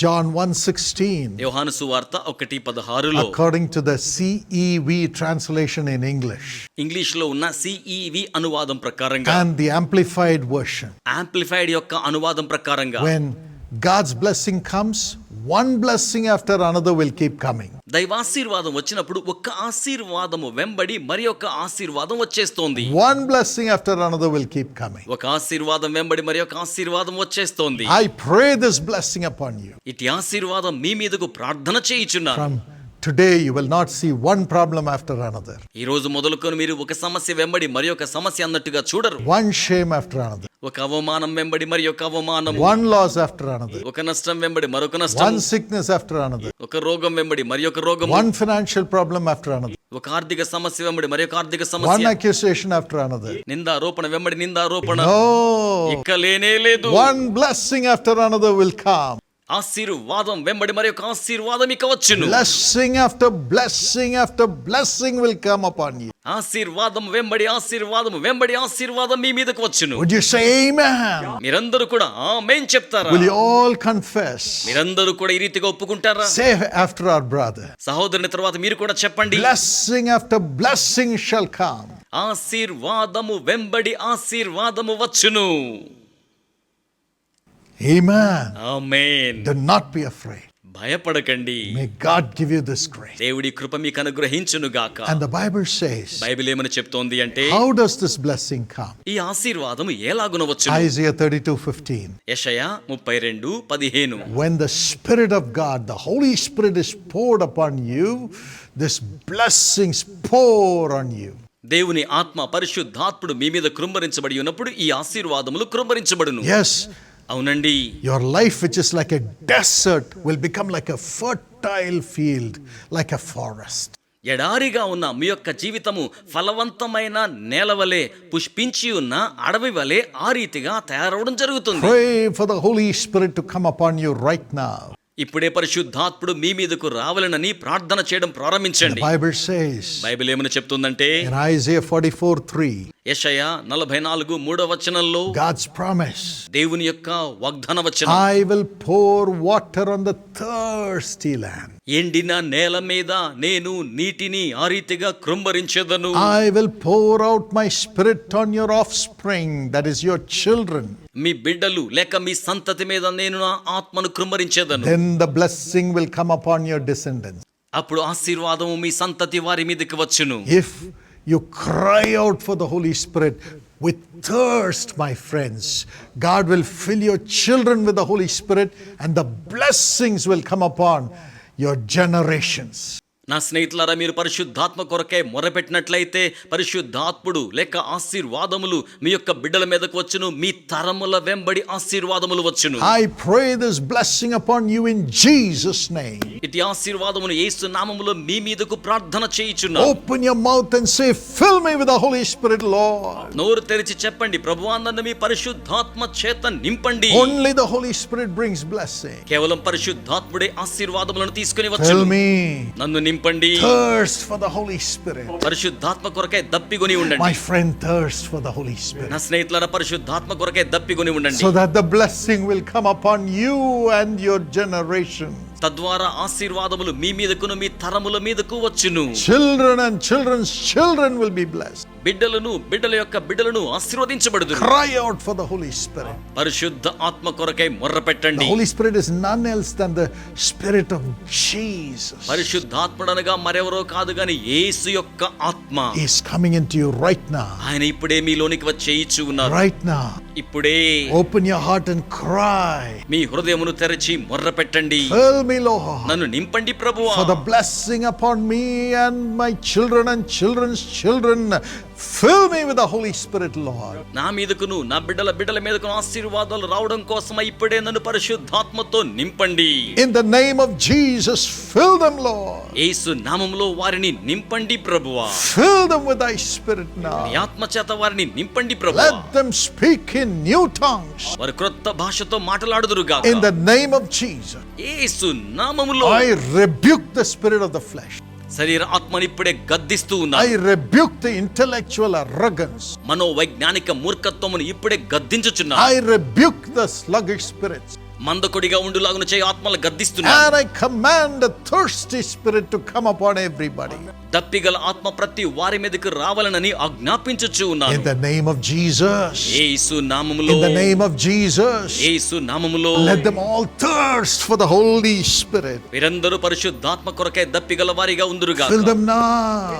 John 1:16 యోహాను సువార్త ఒకటి పదహారులో according to the CEV translation in English English లో ఉన్న సిఈవి అనువాదం ప్రకారంగా and the amplified version amplified యొక్క అనువాదం ప్రకారంగా when God's blessing comes one blessing after another will keep coming దైవాశీర్వాదం వచ్చినప్పుడు ఒక్క ఆశీర్వాదము వెంబడి మరి ఒక ఆశీర్వాదం వచ్చేస్తోంది one blessing after another will keep coming ఒక ఆశీర్వాదం వెంబడి మరి ఒక ఆశీర్వాదం వచ్చేస్తోంది I pray this blessing upon you ఇటు ఆశీర్వాదం మీ మీదకు ప్రార్థన చేయుచున్నాను from today you will not see one problem after another ఈ రోజు మొదలుకొని మీరు ఒక సమస్య వెంబడి మరి ఒక సమస్య అన్నట్టుగా చూడరు one shame after another ఒక అవమానం వెంబడి మరి ఒక అవమానం one loss after another ఒక నష్టం వెంబడి మరొక నష్టం one sickness after another ఒక రోగం వెంబడి మరి ఒక రోగం one financial problem after another ఒక ఆర్థిక సమస్య వెంబడి మరి ఒక ఆర్థిక one సమస్య accusation after another నిందారోపణ వెంబడి నిందారోపణ no ఇక్క లేనే లేదు one blessing after another will come ఆశీర్వాదం వెంబడి మరి ఒక ఆశీర్వాదం ఇక వచ్చును. Blessing after blessing after blessing will come upon you ఆశీర్వాదం వెంబడి ఆశీర్వాదం వెంబడి ఆశీర్వాదం మీ మీదకు వచ్చును. వుడ్ యు సే ఆమేన్ మీరందరూ కూడా ఆమేన్ చెప్తారా? విల్ యు ఆల్ కన్ఫెస్ మీరందరూ కూడా ఈ రీతిగా ఒప్పుకుంటారా? సే ఆఫ్టర్ అవర్ బ్రదర్ సహోదరుని తర్వాత మీరు కూడా చెప్పండి. Blessing after blessing shall come ఆశీర్వాదము వెంబడి ఆశీర్వాదము వచ్చును. భయపడకండి. దేవుడి కృప మీకు అనుగ్రహించును గాక. And the Bible says Bible ఏమని చెప్తోంది అంటే how does this blessing come ఈ ఆశీర్వాదం ఎలాగున వచ్చు ఐజయా 32 15 యెషయా 32 15 when the spirit of god the holy spirit is poured upon you this blessings pour on you. దేవుని ఆత్మ పరిశుద్ధాత్ముడు మీ మీద కృంభరించబడి ఉన్నప్పుడు ఈ ఆశీర్వాదములు కృంభరించబడును. Yes. అవునండి. Your life which is like a desert will become like a fertile field like a forest ఎడారిగా ఉన్న మీ యొక్క జీవితము ఫలవంతమైన నేల వలె పుష్పించి ఉన్న అడవి వలె ఆ రీతిగా తయారవడం జరుగుతుంది. For the Holy Spirit to come upon you right now ఇప్పుడే పరిశుద్ధాత్ముడు మీ మీదకు రావాలనని ప్రార్థన చేయడం ప్రారంభించండి. Bible says బైబిల్ ఏమని చెప్తుందంటే in isaiah 44 3 యెషయా నలభై నాలుగు మూడో వచనంలో god's promise దేవుని యొక్క వాగ్దాన వచనం. I will pour water on the thirsty land. ఎండిన నేల మీద నేను నీటిని ఆ రీతిగా కృంభరించెదను I will pour out my spirit on your offspring, that is your children. మీ బిడ్డలు లేక మీ సంతతి మీద నేను నా ఆత్మను కృంభరించేదను Then the blessing will come upon your descendants. అప్పుడు ఆశీర్వాదము మీ సంతతి వారి మీదకి వచ్చును If you cry out for the Holy Spirit with thirst, my friends, God will fill your children with the Holy Spirit and the blessings will come upon your generations. నా స్నేహితులారా మీరు పరిశుద్ధాత్మ కొరకే మొరపెట్టినట్లయితే పరిశుద్ధాత్ముడు లేక ఆశీర్వాదములు మీ యొక్క బిడ్డల మీదకు వచ్చును మీ తరముల వెంబడి ఆశీర్వాదములు వచ్చును I pray this blessing upon you in Jesus' name. ఇటు ఆశీర్వాదమును యేసు నామములో మీ మీదకు ప్రార్థన చేయుచున్నా Open your mouth and say, Fill me with the Holy Spirit, Lord. నోరు తెరిచి చెప్పండి ప్రభువా నన్ను మీ పరిశుద్ధాత్మ చేత నింపండి Only the Holy Spirit brings blessing. కేవలం పరిశుద్ధాత్ముడే ఆశీర్వాదములను తీసుకుని వచ్చును. నన్ను నింపండి thirst for the Holy Spirit పరిశుద్ధాత్మ కొరకై దప్పిగొని ఉండండి. My friend thirst for the Holy Spirit నా స్నేహితులార పరిశుద్ధాత్మ కొరకై దప్పిగొని ఉండండి. So that the blessing will come upon you and your generation తద్వారా ఆశీర్వాదములు మీ మీదకును మీ తరముల మీదకు వచ్చును. Children and childrens children will be blessed బిడ్డలను బిడ్డల యొక్క బిడ్డలను ఆశీర్వదించబడదు cry out for the Holy Spirit పరిశుద్ధ ఆత్మ కొరకై మొర్ర పెట్టండి Holy Spirit else than the spirit of Jesus పరిశుద్ధ మరెవరో కాదు గాని యేసు యొక్క ఆత్మ. Is coming into you right now ఆయన ఇప్పుడే మీలోనికి వచ్చేయిచు ఉన్నారు. రైట్ నా ఇప్పుడే open your heart and cry మీ హృదయమును తెరచి మొర్ర పెట్టండి నన్ను నింపండి ప్రభువా. For the blessing upon me and my children and childrens children Fill me with the Holy Spirit, Lord. నా మీదకును నా బిడ్డల బిడ్డల మీదకును ఆశీర్వాదాలు రావడం కోసమై ఇప్పుడే నన్ను పరిశుద్ధాత్మతో నింపండి In the name of Jesus, fill them, Lord. యేసు నామములో వారిని నింపండి ప్రభువా Fill them with thy spirit నీ now. ఆత్మ చేత వారిని నింపండి ప్రభువా Let them speak in new tongues. వారు క్రొత్త భాషతో మాట్లాడుదురుగా In the name of Jesus, యేసు నామములో I rebuke the spirit of the flesh. శరీర ఆత్మని ఇప్పుడే గద్దిస్తూ ఉన్నా I rebuke the intellectual arrogance మనోవైజ్ఞానిక మూర్ఖత్వమును ఇప్పుడే గద్దించుచున్నా I rebuke the slug spirits మందకొడిగా ఉండులాగున చేయి ఆత్మలు గద్దిస్తున్నాను I command the thirsty spirit to come upon everybody దప్పిగల ఆత్మ ప్రతి వారి మీదకి రావాలనని ఆజ్ఞాపించుచు ఉన్నాను. In the name of Jesus యేసు నామములో. In the name of Jesus యేసు నామములో. Let them all thirst for the Holy Spirit వీరందరూ పరిశుద్ధాత్మ కొరకై దప్పిగల వారిగా ఉందురుగా ఫిల్ దెం నా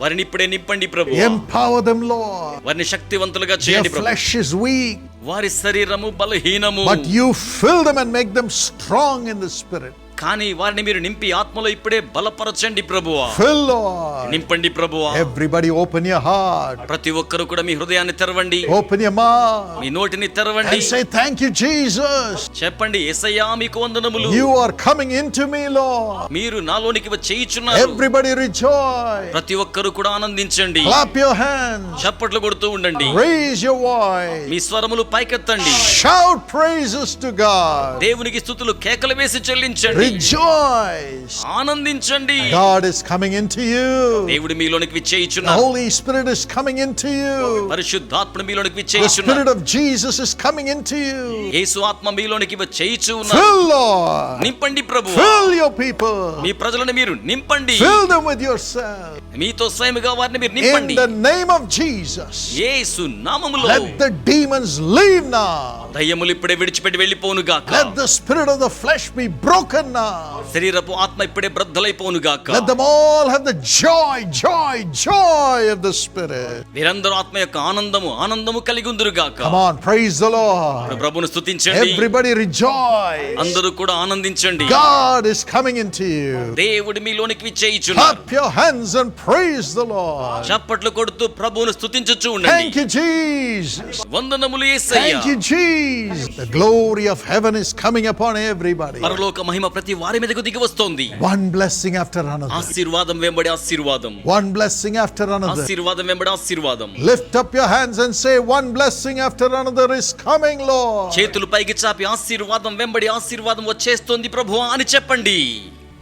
వారిని ఇప్పుడే నింపండి ప్రభువా ఎంపవర్ దెం లార్డ్ వారిని శక్తివంతులుగా చేయండి ప్రభువా ఫ్లెష్ ఇస్ వీక్ వారి శరీరము బలహీనము but you fill them and make them strong in the Spirit. కానీ వారిని మీరు నింపి ఆత్మలో ఇప్పుడే బలపరచండి ప్రభువా Lord. నింపండి ప్రభువా Everybody open your heart, ప్రతి ఒక్కరు కూడా మీ హృదయాన్ని తెరవండి your mouth, మీ నోటిని తెరవండి Thank you, Jesus. చెప్పండి ఎసయ్యా మీకు వందనములు You are coming into me, Lord. మీరు నాలోనికి వచ్చేయిచున్నారు Everybody rejoice. ప్రతి ఒక్కరు కూడా ఆనందించండి Clap your hands. చప్పట్లు కొడుతూ ఉండండి Raise your voice. మీ స్వరములు పైకెత్తండి Shout praises to God. దేవునికి స్థుతులు కేకలు వేసి చెల్లించండి Rejoice. ఆనందించండి God is coming into you. దేవుడు మీలోనికి The విచ్చేయిచున్నారు Holy Spirit is coming into you. పరిశుద్ధాత్మ మీలోనికి The విచ్చేయిచున్నారు Spirit of Jesus is coming into you. యేసు ఆత్మ మీలోనికి వచ్చేయిచు ఉన్నారు Fill, Lord. నింపండి ప్రభు Fill your people. మీ ప్రజలను మీరు నింపండి Fill them with yourself. మీతో స్వయముగా వారిని మీరు In నింపండి the name of Jesus. యేసు నామములో Let the demons leave now. దయ్యములు ఇప్పుడే విడిచిపెట్టి వెళ్ళిపోను గాక Let the spirit of the flesh be broken now. శరీరపు ఆత్మ ఇప్పుడే బ్రద్దలైపోను గాక Let them all have the joy, joy, joy of the Spirit. వీరందరూ ఆత్మ యొక్క ఆనందము ఆనందము కలిగి ఉందురు గాక Come on, praise the Lord. ప్రభువును స్తుతించండి Everybody rejoice. అందరూ కూడా ఆనందించండి God is coming into you. దేవుడు మీలోనికి విచ్చేయిచున్నారు Clap your hands and praise the Lord చప్పట్లు కొడుతూ ప్రభువును స్తుతించుచు ఉండండి. థాంక్ యు జీసస్ వందనములు యేసయ్య thank you Jesus the glory of heaven is coming upon everybody పరలోక మహిమ ప్రతి వారి మీదకు దిగి వస్తుంది. వన్ బ్లెస్సింగ్ ఆఫ్టర్ అనదర్ ఆశీర్వాదం వెంబడి ఆశీర్వాదం. వన్ బ్లెస్సింగ్ ఆఫ్టర్ అనదర్ ఆశీర్వాదం వెంబడి ఆశీర్వాదం. Lift up your hands and say one blessing after another is coming Lord చేతులు పైకి చాపి ఆశీర్వాదం వెంబడి ఆశీర్వాదం వచ్చేస్తుంది ప్రభువా అని చెప్పండి.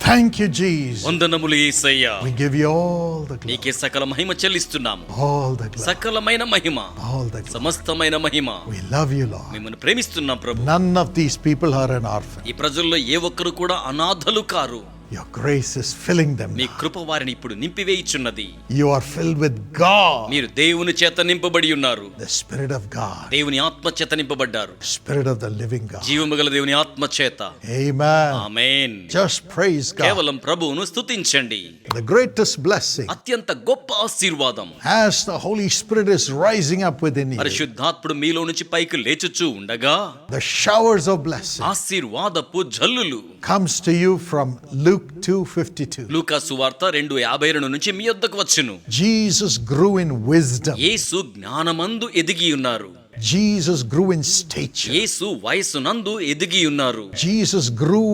Thank you, Jesus. వందనములు యేసయ్యా We give you all the glory. నీకే సకల మహిమ చెల్లిస్తున్నాము All the glory. సకలమైన Mahima All the glory. సమస్తమైన మహిమ We love you, Lord. మిమ్మల్ని ప్రేమిస్తున్నాం ప్రభు None of these people are an orphan. ఈ ప్రజల్లో ఏ ఒక్కరు కూడా అనాథలు కారు Your grace is filling them. మీ now. కృప వారిని ఇప్పుడు నింపివేయుచున్నది You are filled with God, మీరు దేవుని చేత నింపబడి ఉన్నారు the Spirit of God, దేవుని ఆత్మ చేత నింపబడ్డారు Spirit of the living God. జీవము గల దేవుని ఆత్మ చేత Amen. ఆమేన్ Just praise God. కేవలం ప్రభువును స్తుతించండి The greatest blessing అత్యంత గొప్ప ఆశీర్వాదం as the Holy Spirit is rising up within you. పరిశుద్ధాత్ముడు మీలో నుంచి పైకి లేచుచూ ఉండగా The showers of blessing ఆశీర్వాదపు జల్లులు comes to you from Luke 2:52. లూకా సువార్త రెండు యాభై రెండు నుంచి మీ వద్దకు వచ్చును Jesus grew in wisdom. యేసు జ్ఞానమందు ఎదిగి ఉన్నారు Jesus grew in stature. యేసు వయసునందు ఎదిగి ఉన్నారు Jesus grew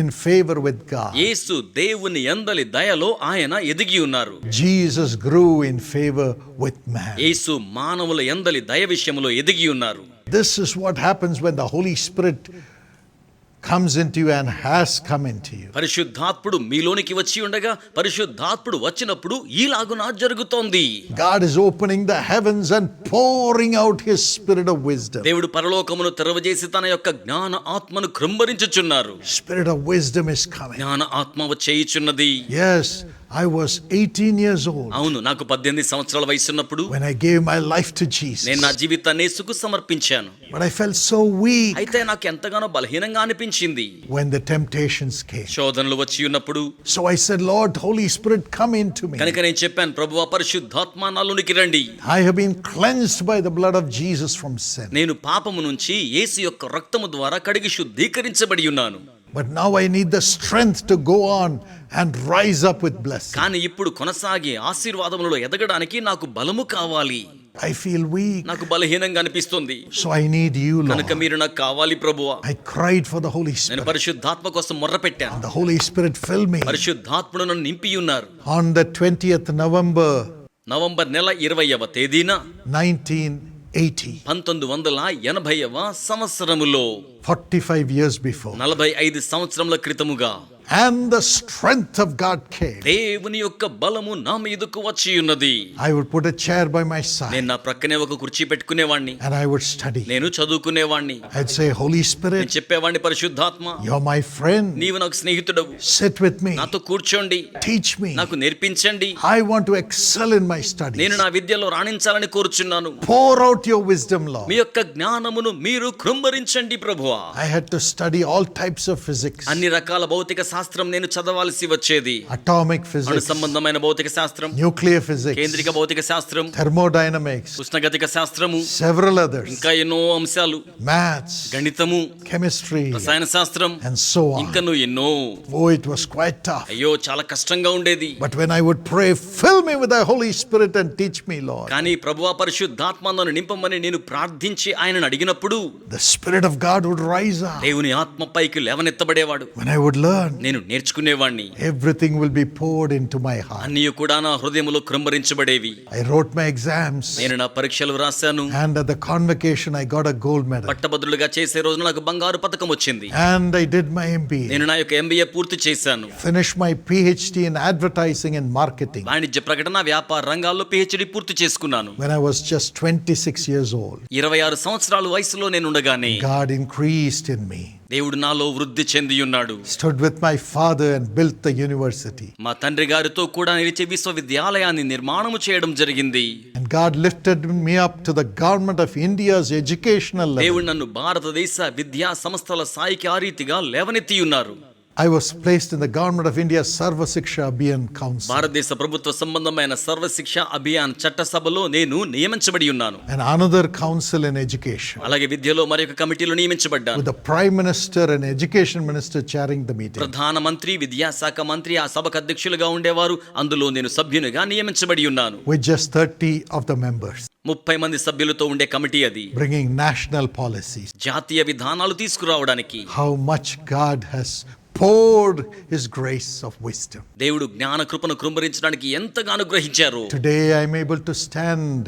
in favor with God. యేసు దేవుని ఎందలి దయలో ఆయన ఎదిగి ఉన్నారు Jesus grew in favor with man. యేసు మానవుల ఎందలి దయ విషయంలో ఎదిగి ఉన్నారు This is what happens when the Holy Spirit comes into you and has come into you. పరిశుద్ధాత్ముడు మీలోనికి వచ్చి ఉండగా పరిశుద్ధాత్ముడు వచ్చినప్పుడు ఈలాగున జరుగుతోంది God is opening the heavens and pouring out his spirit of wisdom. దేవుడు పరలోకమును తెరవజేసి తన యొక్క జ్ఞాన ఆత్మను కృంభరించుచున్నారు Spirit of wisdom is coming. జ్ఞాన ఆత్మ వచ్చేయుచున్నది Yes, I was 18 years old అవును నాకు పద్దెనిమిది సంవత్సరాల వయసున్నప్పుడు when I gave my life to నేను నా. జీవితాన్ని యేసుకు సమర్పించాను But I felt so weak అయితే నాకు ఎంతగానో బలహీనంగా అనిపించింది when the temptations came. శోధనలు వచ్చి ఉన్నప్పుడు So I said, Lord, Holy Spirit, come into me. కనుక నేను చెప్పాను ప్రభు పరిశుద్ధాత్మ నాలోనికి రండి I have been cleansed by the blood of Jesus from sin. నేను పాపము నుంచి యేసు యొక్క రక్తము ద్వారా కడిగి శుద్ధీకరించబడి ఉన్నాను but now I need the strength to go on and rise up with bless కానీ ఇప్పుడు కొనసాగి ఆశీర్వాదములో ఎదగడానికి నాకు బలము కావాలి. ఐ ఫీల్ వీక్ నాకు బలహీనంగా అనిపిస్తుంది. So I need you Lord కనుక మీరు నాకు కావాలి ప్రభువా. I cried for the Holy Spirit నేను పరిశుద్ధాత్మ కోసం మొర్ర పెట్టాను the Holy Spirit fill me పరిశుద్ధాత్మను నన్ను నింపి ఉన్నారు. On the 20th November November నెల 20వ తేదీన 1980 1980వ సంవత్సరములో 45 years before. నలభై ఐదు సంవత్సరముల క్రితముగా And the strength of God came. దేవుని యొక్క బలము నా మీదకు వచ్చి ఉన్నది I would put a chair by my side నేను నా ప్రక్కనే ఒక కుర్చీ పెట్టుకునేవాణ్ణి and I would study. నేను చదువుకునేవాణ్ణి I'd say, Holy నేను Spirit, చెప్పేవాడిని పరిశుద్ధాత్మ you're my friend. నీవు నాకు స్నేహితుడవు Sit with me. నాతో కూర్చోండి Teach me. నాకు నేర్పించండి I want to excel in my studies. నేను నా విద్యలో రాణించాలని కోరుచున్నాను Pour out your wisdom, Lord. మీ యొక్క జ్ఞానమును మీరు కృంభరించండి ప్రభువా I had to study all types of physics అన్ని రకాల భౌతిక శాస్త్రం నేను చదవాల్సి వచ్చేది. అటామిక్ ఫిజిక్స్ అణు సంబంధమైన భౌతిక శాస్త్రం న్యూక్లియర్ ఫిజిక్స్ కేంద్రిక భౌతిక శాస్త్రం థర్మోడైనమిక్స్ ఉష్ణగతిక శాస్త్రము సెవెరల్ అదర్స్ ఇంకా ఎన్నో అంశాలు మ్యాథ్స్ గణితము కెమిస్ట్రీ రసాయన శాస్త్రం అండ్ సో ఆన్ ఇంకను ఎన్నో. Oh it was quite tough అయ్యో చాలా కష్టంగా ఉండేది. But when I would pray fill me with the Holy Spirit and teach me Lord కానీ ప్రభువా పరిశుద్ధాత్మ నన్ను నింపమని నేను ప్రార్థించి ఆయనను అడిగినప్పుడు the spirit of God would rise up. దేవుని ఆత్మ పైకి లేవనెత్తబడేవాడు When I would learn, నేను నేర్చుకునేవాణ్ణి everything will be poured into my heart. అన్నీ కూడా నా హృదయములో కృంభరించబడేవి I wrote my exams, నేను నా పరీక్షలు రాశాను and at the convocation, I got a gold medal. పట్టభద్రులుగా చేసే రోజున నాకు బంగారు పథకం వచ్చింది And I did my MBA. నేను నా యొక్క ఎంబీఏ పూర్తి చేశాను Finished my PhD in advertising and marketing వాణిజ్య ప్రకటన వ్యాపార రంగాల్లో పిహెచ్డి పూర్తి చేసుకున్నాను when I was just 26 years old. ఇరవై ఆరు సంవత్సరాల వయసులో నేను ఉండగానే God increased in me, దేవుడు నాలో వృద్ధి చెంది ఉన్నాడు stood with my father, and built the university. మా తండ్రి గారితో కూడా నిలిచే విశ్వవిద్యాలయాన్ని నిర్మాణము చేయడం జరిగింది And God lifted me up to the government of India's educational level. దేవుడు నన్ను భారతదేశ విద్యా సంస్థల స్థాయికి ఆ రీతిగా లేవనెత్తి ఉన్నారు I was placed in the government of India's Sarva Siksha Abhiyan Council. భారతదేశ ప్రభుత్వ సంబంధమైన సర్వశిక్ష అభియాన్ చట్టసభలో నేను నియమించబడి ఉన్నాను and another council in education అలాగే విద్యలో మరొక కమిటీలో నియమించబడ్డాను with the prime minister and education minister chairing the meeting ప్రధానమంత్రి విద్యాశాఖ మంత్రి ఆ సభకు అధ్యక్షులుగా ఉండేవారు అందులో నేను సభ్యునిగా నియమించబడి ఉన్నాను with just 30 of the members ముప్పై మంది సభ్యులతో ఉండే కమిటీ అది bringing national policies జాతీయ విధానాలు తీసుకురావడానికి how much god has poured his grace of wisdom దేవుడు జ్ఞాన కృపను కృంభరించడానికి ఎంతగానో గ్రహించారు today i'm able to stand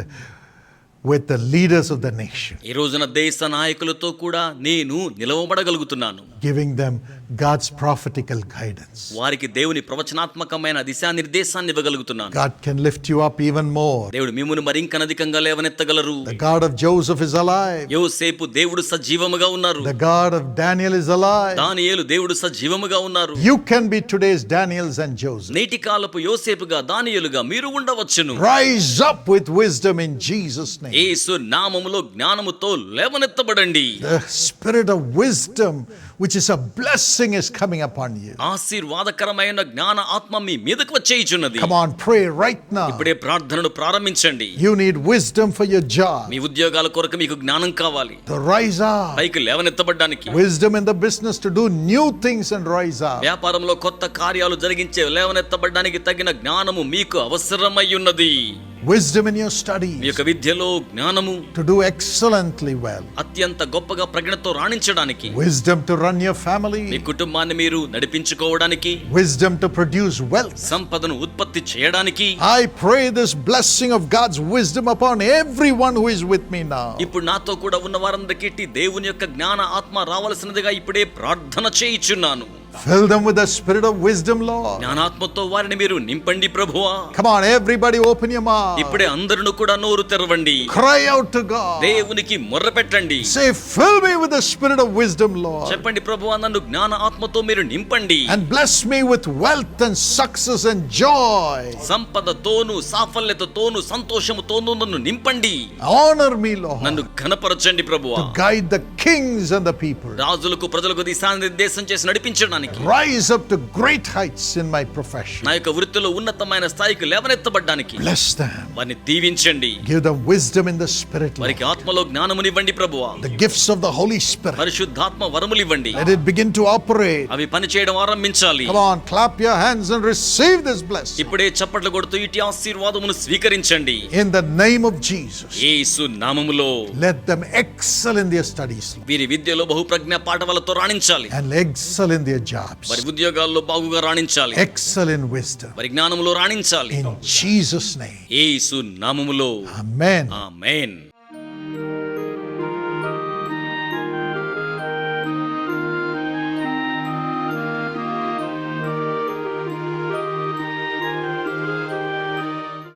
with the leaders of the nation ఈ రోజున దేశ నాయకులతో కూడా నేను నిలవబడగలుగుతున్నాను giving them god's prophetical guidance వారికి దేవుని ప్రవచనాత్మకమైన దిశానిర్దేశాన్ని ఇవ్వగలుగుతున్నాను god can lift you up even more దేవుడు మిమ్మును మరింకనధికంగా లేవనెత్తగలరు the god of joseph is alive యోసేపు దేవుడు సజీవముగా ఉన్నారు the god of daniel is alive దానియేలు దేవుడు సజీవముగా ఉన్నారు you can be today's daniels and joseph నేటి కాలపు యోసేపుగా దానియేలుగా మీరు ఉండవచ్చును Rise up with wisdom in Jesus' name. యేసు నామములో జ్ఞానముతో లేవనెత్తబడండి The spirit of wisdom, which is a blessing is coming upon you ఆశీర్వాదకరమైన జ్ఞాన ఆత్మ మీ మీదకు వచ్చేయుచున్నది. Come on pray right now ఇప్పుడే ప్రార్థనను ప్రారంభించండి. You need wisdom for your job మీ ఉద్యోగాల కొరకు మీకు జ్ఞానం కావాలి. ద రైజ్ అప్ పైకి లేవనెత్తబడడానికి. Wisdom in the business to do new things and rise up వ్యాపారంలో కొత్త కార్యాలు జరిగించే లేవనెత్తబడడానికి తగిన జ్ఞానము మీకు అవసరమై ఉన్నది. Wisdom in your me studies యొక్క విద్యలో జ్ఞానము to do excellently well. అత్యంత గొప్పగా ప్రజ్ఞతో రాణించడానికి Wisdom to run your me family. కుటుంబాన్ని మీరు నడిపించుకోవడానికి Wisdom to produce wealth. సంపదను ఉత్పత్తి చేయడానికి I pray this blessing of God's wisdom upon everyone who is with me now. ఇప్పుడు నాతో కూడా ఉన్న వారందరికీ దేవుని యొక్క జ్ఞాన ఆత్మ రావలసినదిగా ఇప్పుడే ప్రార్థన చేయిచున్నాను Fill them with the spirit of wisdom, Lord. జ్ఞానాత్మతో వారిని మీరు నింపండి ప్రభువా Come on, everybody, open your mouth. ఇప్పుడే అందరిని కూడా నోరు తెరవండి Cry out to God. దేవునికి మొర్ర పెట్టండి Say, Fill me with the spirit of wisdom, Lord. చెప్పండి ప్రభువా నన్ను జ్ఞాన ఆత్మతో మీరు నింపండి And bless me with wealth and success and joy. సంపదతోను సాఫల్యతతోను సంతోషముతోను నన్ను నింపండి Honor me, Lord. నన్ను ఘనపరచండి ప్రభువా Guide the kings and the people. రాజులకు ప్రజలకు దిశానిర్దేశం చేసి నడిపించడానికి Rise up to great heights in my profession. నా యొక్క వృత్తిలో ఉన్నతమైన స్థాయికి లేవనెత్తబడ్డానికి Bless them. వారిని దీవించండి Give them wisdom in the spirit, Lord. వారికి ఆత్మలో జ్ఞానమునివ్వండి ప్రభువా The gifts of the Holy Spirit. పరిశుద్ధాత్మ వరములివ్వండి Let it begin to operate. అవి పని చేయడం ఆరంభించాలి Come on, clap your hands and receive this blessing. ఇప్పుడే చప్పట్లు కొడుతూ ఇటు ఆశీర్వాదమును స్వీకరించండి In the name of Jesus. యేసు నామములో Let them excel in their studies Lord, వీరి విద్యలో బహుప్రజ్ఞ పాఠవాలతో రాణించాలి and excel in their jobs. వారి ఉద్యోగాల్లో బాగుగా రాణించాలి Excel in wisdom. వారి జ్ఞానములో రాణించాలి In Jesus' name. యేసు నామములో Amen. ఆమేన్